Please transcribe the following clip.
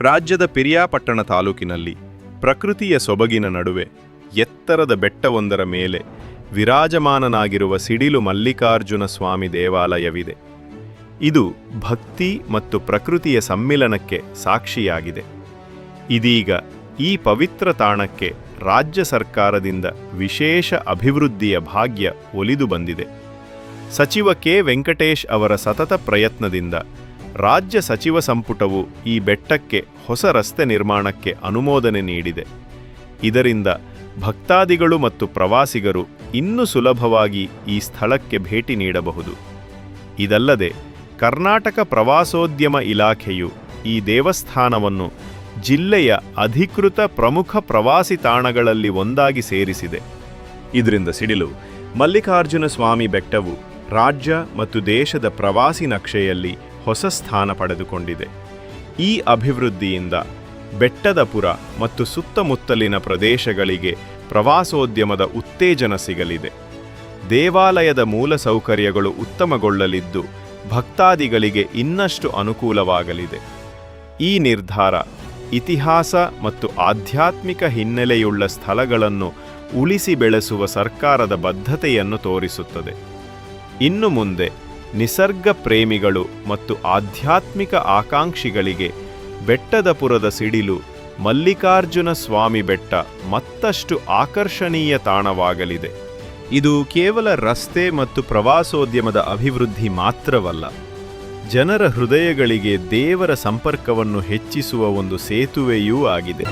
ರಾಜ್ಯದ ಪಿರಿಯಾಪಟ್ಟಣ ತಾಲೂಕಿನಲ್ಲಿ ಪ್ರಕೃತಿಯ ಸೊಬಗಿನ ನಡುವೆ ಎತ್ತರದ ಬೆಟ್ಟವೊಂದರ ಮೇಲೆ ವಿರಾಜಮಾನನಾಗಿರುವ ಸಿಡಿಲು ಮಲ್ಲಿಕಾರ್ಜುನ ಸ್ವಾಮಿ ದೇವಾಲಯವಿದೆ. ಇದು ಭಕ್ತಿ ಮತ್ತು ಪ್ರಕೃತಿಯ ಸಮ್ಮಿಲನಕ್ಕೆ ಸಾಕ್ಷಿಯಾಗಿದೆ. ಇದೀಗ ಈ ಪವಿತ್ರ ತಾಣಕ್ಕೆ ರಾಜ್ಯ ಸರ್ಕಾರದಿಂದ ವಿಶೇಷ ಅಭಿವೃದ್ಧಿಯ ಭಾಗ್ಯ ಒಲಿದು ಬಂದಿದೆ. ಸಚಿವ ಕೆ. ವೆಂಕಟೇಶ್ ಅವರ ಸತತ ಪ್ರಯತ್ನದಿಂದ ರಾಜ್ಯ ಸಚಿವ ಸಂಪುಟವು ಈ ಬೆಟ್ಟಕ್ಕೆ ಹೊಸ ರಸ್ತೆ ನಿರ್ಮಾಣಕ್ಕೆ ಅನುಮೋದನೆ ನೀಡಿದೆ. ಇದರಿಂದ ಭಕ್ತಾದಿಗಳು ಮತ್ತು ಪ್ರವಾಸಿಗರು ಇನ್ನೂ ಸುಲಭವಾಗಿ ಈ ಸ್ಥಳಕ್ಕೆ ಭೇಟಿ ನೀಡಬಹುದು. ಇದಲ್ಲದೆ, ಕರ್ನಾಟಕ ಪ್ರವಾಸೋದ್ಯಮ ಇಲಾಖೆಯು ಈ ದೇವಸ್ಥಾನವನ್ನು ಜಿಲ್ಲೆಯ ಅಧಿಕೃತ ಪ್ರಮುಖ ಪ್ರವಾಸಿ ತಾಣಗಳಲ್ಲಿ ಒಂದಾಗಿ ಸೇರಿಸಿದೆ. ಇದರಿಂದ ಸಿಡಿಲು ಮಲ್ಲಿಕಾರ್ಜುನ ಸ್ವಾಮಿ ಬೆಟ್ಟವು ರಾಜ್ಯ ಮತ್ತು ದೇಶದ ಪ್ರವಾಸಿ ನಕ್ಷೆಯಲ್ಲಿ ಹೊಸ ಸ್ಥಾನ ಪಡೆದುಕೊಂಡಿದೆ. ಈ ಅಭಿವೃದ್ಧಿಯಿಂದ ಬೆಟ್ಟದಪುರ ಮತ್ತು ಸುತ್ತಮುತ್ತಲಿನ ಪ್ರದೇಶಗಳಿಗೆ ಪ್ರವಾಸೋದ್ಯಮದ ಉತ್ತೇಜನ ಸಿಗಲಿದೆ. ದೇವಾಲಯದ ಮೂಲಸೌಕರ್ಯಗಳು ಉತ್ತಮಗೊಳ್ಳಲಿದ್ದು ಭಕ್ತಾದಿಗಳಿಗೆ ಇನ್ನಷ್ಟು ಅನುಕೂಲವಾಗಲಿದೆ. ಈ ನಿರ್ಧಾರ ಇತಿಹಾಸ ಮತ್ತು ಆಧ್ಯಾತ್ಮಿಕ ಹಿನ್ನೆಲೆಯುಳ್ಳ ಸ್ಥಳಗಳನ್ನು ಉಳಿಸಿ ಬೆಳೆಸುವ ಸರ್ಕಾರದ ಬದ್ಧತೆಯನ್ನು ತೋರಿಸುತ್ತದೆ. ಇನ್ನು ಮುಂದೆ ನಿಸರ್ಗ ಪ್ರೇಮಿಗಳು ಮತ್ತು ಆಧ್ಯಾತ್ಮಿಕ ಆಕಾಂಕ್ಷಿಗಳಿಗೆ ಬೆಟ್ಟದಪುರದ ಸಿಡಿಲು ಮಲ್ಲಿಕಾರ್ಜುನ ಸ್ವಾಮಿ ಬೆಟ್ಟ ಮತ್ತಷ್ಟು ಆಕರ್ಷಣೀಯ ತಾಣವಾಗಲಿದೆ. ಇದು ಕೇವಲ ರಸ್ತೆ ಮತ್ತು ಪ್ರವಾಸೋದ್ಯಮದ ಅಭಿವೃದ್ಧಿ ಮಾತ್ರವಲ್ಲ, ಜನರ ಹೃದಯಗಳಿಗೆ ದೇವರ ಸಂಪರ್ಕವನ್ನು ಹೆಚ್ಚಿಸುವ ಒಂದು ಸೇತುವೆಯೂ ಆಗಿದೆ.